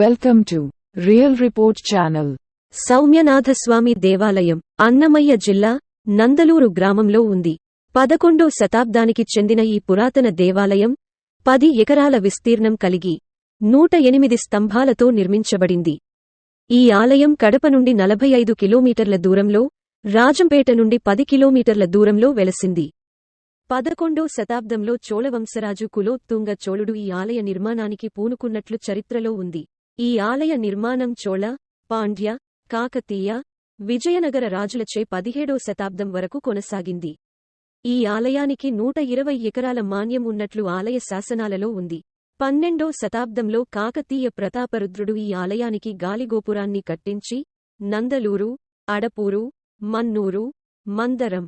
Welcome to real report channel Soumyanathaswamy దేవాలయం అన్నమయ్య జిల్లా నందలూరు గ్రామంలో ఉంది. పదకొండో శతాబ్దానికి చెందిన ఈ పురాతన దేవాలయం పది ఎకరాల విస్తీర్ణం కలిగి నూట ఎనిమిది స్తంభాలతో నిర్మించబడింది. ఈ ఆలయం కడప నుండి నలభై ఐదు కిలోమీటర్ల దూరంలో రాజంపేట నుండి పది కిలోమీటర్ల దూరంలో వెలసింది. పదకొండో శతాబ్దంలో చోళవంశరాజు కులోత్తుంగ చోళుడు ఈ ఆలయ నిర్మాణానికి పూనుకున్నట్లు చరిత్రలో ఉంది. ఈ ఆలయ నిర్మాణం చోళ పాండ్య కాకతీయ విజయనగర రాజులచే పదిహేడో శతాబ్దం వరకు కొనసాగింది. ఈ ఆలయానికి నూట ఇరవై ఎకరాల మాన్యం ఉన్నట్లు ఆలయ శాసనాలలో ఉంది. పన్నెండో శతాబ్దంలో కాకతీయ ప్రతాపరుద్రుడు ఈ ఆలయానికి గాలిగోపురాన్ని కట్టించి నందలూరు అడపూరు మన్నూరు మందరం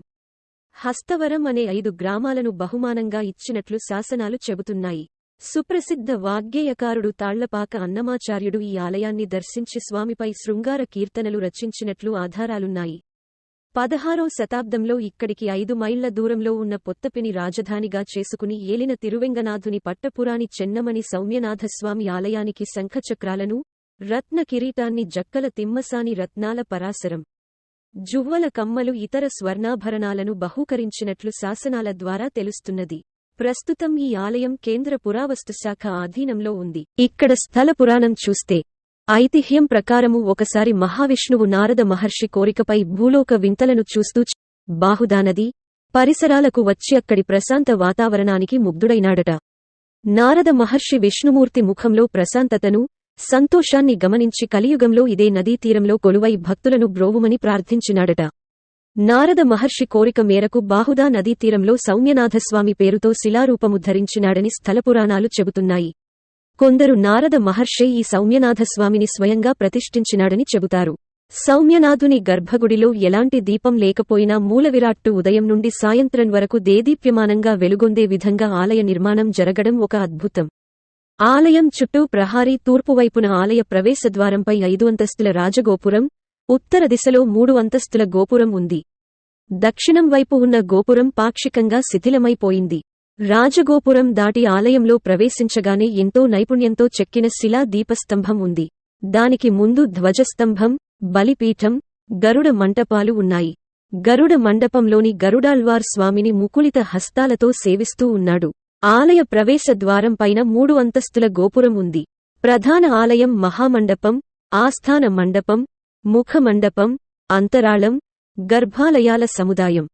హస్తవరం అనే ఐదు గ్రామాలను బహుమానంగా ఇచ్చినట్లు శాసనాలు చెబుతున్నాయి. సుప్రసిద్ధ వాగ్గేయకారుడు తాళ్ళపాక అన్నమాచార్యుడు ఈ ఆలయాన్ని దర్శించి స్వామిపై శృంగార కీర్తనలు రచించినట్లు ఆధారాలున్నాయి. పదహారో శతాబ్దంలో ఇక్కడికి ఐదు మైళ్ళ దూరంలో ఉన్న పొత్తపిని రాజధానిగా చేసుకుని ఏలిన తిరువెంగనాథుని పట్టపురాణి చెన్నమని సౌమ్యనాథస్వామి ఆలయానికి శంఖచక్రాలను రత్న కిరీటాన్ని జక్కల తిమ్మసాని రత్నాల పరాశరం జువ్వల కమ్మలు ఇతర స్వర్ణాభరణాలను బహూకరించినట్లు శాసనాల ద్వారా తెలుస్తున్నది. ప్రస్తుతం ఈ ఆలయం కేంద్ర పురావస్తుశాఖ ఆధీనంలో ఉంది. ఇక్కడ స్థల పురాణం చూస్తే ఐతిహ్యం ప్రకారము ఒకసారి మహావిష్ణువు నారద మహర్షి కోరికపై భూలోక వింతలను చూస్తూ బాహుదానది పరిసరాలకు వచ్చి అక్కడి ప్రశాంత వాతావరణానికి ముగ్ధుడైనాడట. నారద మహర్షి విష్ణుమూర్తి ముఖంలో ప్రశాంతతను సంతోషాన్ని గమనించి కలియుగంలో ఇదే నదీ తీరంలో కొలువై భక్తులను బ్రోవుమని ప్రార్థించినాడట. నారద మహర్షి కోరిక మేరకు బాహుదా నదీ తీరంలో సౌమ్యనాథస్వామి పేరుతో శిలారూపము ధరించినాడని స్థలపురాణాలు చెబుతున్నాయి. కొందరు నారద మహర్షే ఈ సౌమ్యనాథస్వామిని స్వయంగా ప్రతిష్ఠించినాడని చెబుతారు. సౌమ్యనాథుని గర్భగుడిలో ఎలాంటి దీపం లేకపోయినా మూలవిరాట్టు ఉదయం నుండి సాయంత్రం వరకు దేదీప్యమానంగా వెలుగొందే విధంగా ఆలయ నిర్మాణం జరగడం ఒక అద్భుతం. ఆలయం చుట్టూ ప్రహారీ తూర్పువైపున ఆలయ ప్రవేశద్వారంపై ఐదు అంతస్తుల రాజగోపురం ఉత్తర దిశలో మూడు అంతస్తుల గోపురం ఉంది. దక్షిణం వైపు ఉన్న గోపురం పాక్షికంగా శిథిలమైపోయింది. రాజగోపురం దాటి ఆలయంలో ప్రవేశించగానే ఎంతో నైపుణ్యంతో చెక్కిన శిలా దీపస్తంభం ఉంది. దానికి ముందు ధ్వజస్తంభం బలిపీఠం గరుడ మంటపాలు ఉన్నాయి. గరుడ మండపంలోని గరుడాల్వార్ స్వామిని ముకులిత హస్తాలతో సేవిస్తూ ఉన్నాడు. ఆలయ ప్రవేశ ద్వారం పైన మూడు అంతస్తుల గోపురం ఉంది. ప్రధాన ఆలయం మహామండపం ఆస్థాన మండపం ముఖమండపం అంతరాళం గర్భాలయాల సముదాయం.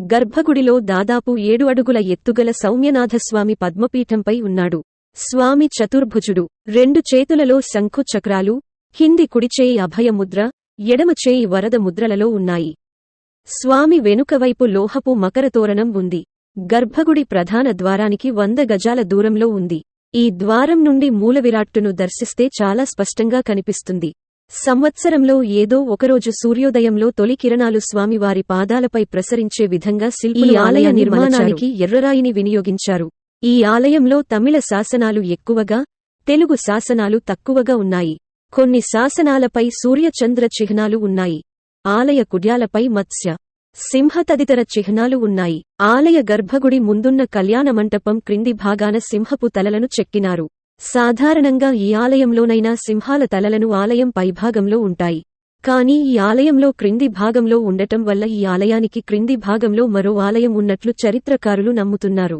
గర్భగుడిలో దాదాపు ఏడు అడుగుల ఎత్తుగల సౌమ్యనాథస్వామి పద్మపీఠంపై ఉన్నాడు. స్వామి చతుర్భుజుడు. రెండు చేతులలో శంఖు చక్రాలు హింది కుడిచేయి అభయముద్ర ఎడమచేయి వరద ముద్రలలో ఉన్నాయి. స్వామి వెనుకవైపు లోహపు మకరతోరణం ఉంది. గర్భగుడి ప్రధాన ద్వారానికి వంద గజాల దూరంలో ఉంది. ఈ ద్వారం నుండి మూలవిరాట్టును దర్శిస్తే చాలా స్పష్టంగా కనిపిస్తుంది. సంవత్సరంలో ఏదో ఒకరోజు సూర్యోదయంలో తొలి కిరణాలు స్వామివారి పాదాలపై ప్రసరించే విధంగా శిల్పులు ఆలయ నిర్మాణానికి ఎర్రరాయిని వినియోగించారు. ఈ ఆలయంలో తమిళ శాసనాలు ఎక్కువగా తెలుగు శాసనాలు తక్కువగా ఉన్నాయి. కొన్ని శాసనాలపై సూర్యచంద్ర చిహ్నాలు ఉన్నాయి. ఆలయ కుడ్యాలపై మత్స్య సింహ తదితర చిహ్నాలు ఉన్నాయి. ఆలయ గర్భగుడి ముందున్న కళ్యాణ మంటపం క్రింది భాగాన సింహపు తలలను చెక్కినారు. సాధారణంగా ఈ ఆలయంలోనైనా సింహాల తలలను ఆలయం పైభాగంలో ఉంటాయి. కానీ ఈ ఆలయంలో క్రింది భాగంలో ఉండటం వల్ల ఈ ఆలయానికి క్రింది భాగంలో మరో ఆలయం ఉన్నట్లు చరిత్రకారులు నమ్ముతున్నారు.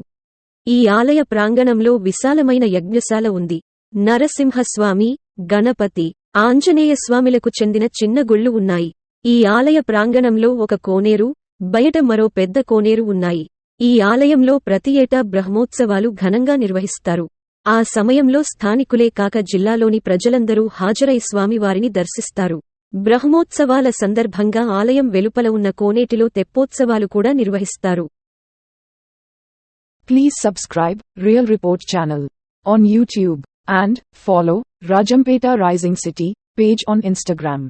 ఈ ఆలయ ప్రాంగణంలో విశాలమైన యజ్ఞశాల ఉంది. నరసింహస్వామి గణపతి ఆంజనేయస్వామిలకు చెందిన చిన్న గుళ్ళు ఉన్నాయి. ఈ ఆలయ ప్రాంగణంలో ఒక కోనేరు బయట మరో పెద్ద కోనేరు ఉన్నాయి. ఈ ఆలయంలో ప్రతి ఏటా బ్రహ్మోత్సవాలు ఘనంగా నిర్వహిస్తారు. ఆ సమయంలో స్థానికులే కాక జిల్లాలోని ప్రజలందరూ హాజరై స్వామివారిని దర్శిస్తారు. బ్రహ్మోత్సవాల సందర్భంగా ఆలయం వెలుపల ఉన్న కోనేటిలో తెప్పోత్సవాలు కూడా నిర్వహిస్తారు. Please subscribe real report channel on YouTube and follow Rajampet rising city page on Instagram